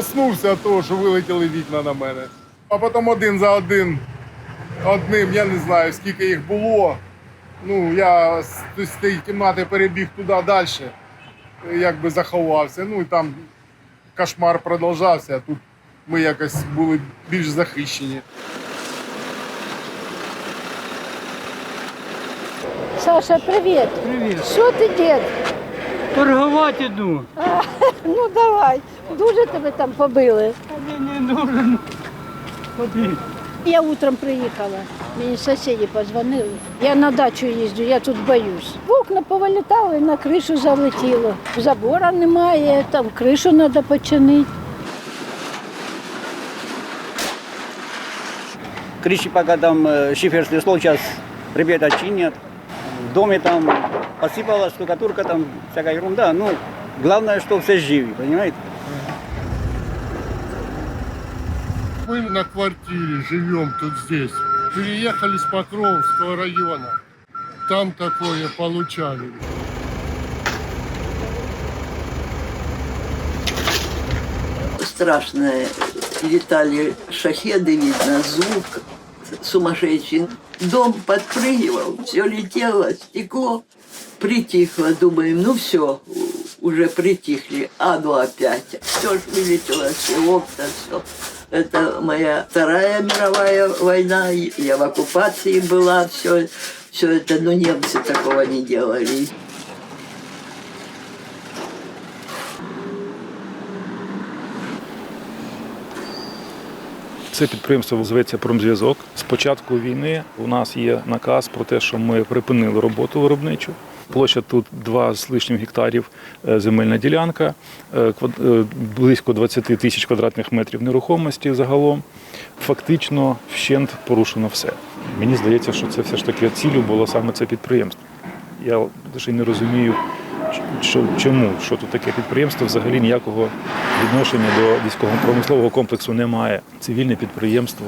проснувся від того, що вилетіли вікна на мене. А потім один за один, одним, я не знаю, скільки їх було. Ну, я з тієї кімнати перебіг туди далі, якби заховався. Ну і там кошмар продовжався, а тут ми якось були більш захищені. Саша, привіт. Привіт. Що ти дід? Торгувати йду. Ну давай. Дуже тебе там побили. А мені не нужен. Ходи. Я утром приїхала. Мені сусіди позвонили. Я на дачу їжджу, я тут боюсь. Вікна повилітали, на кришу залетіло. Забора немає, там кришу треба починити. Крыши пока там э, шиферный слой сейчас ребята чинят. В доме там посыпалась штукатурка, там всякая ерунда. Ну, главное, что все живы, понимаете? Мы на квартире живем тут здесь. Переехали с Покровского района. Там такое получали. страшно летали шахеды, видно, звук сумасшедший. Дом подпрыгивал, все летело, стекло. Притихло, думаем, ну все, уже притихли, а ну опять. Все ж вылетело, все окна, все. Это моя вторая мировая война, я в оккупации была, все, все это, ну немцы такого не делали. Це підприємство зветься Промзв'язок. З початку війни у нас є наказ про те, що ми припинили роботу виробничу. Площа тут 2 з лишнім гектарів е, земельна ділянка, е, е, близько 20 тисяч квадратних метрів нерухомості загалом. Фактично вщент порушено все. Мені здається, що це все ж таки цілю було саме це підприємство. Я навіть не розумію, чому, що тут таке підприємство взагалі ніякого відношення до військово-промислового комплексу немає. Цивільне підприємство,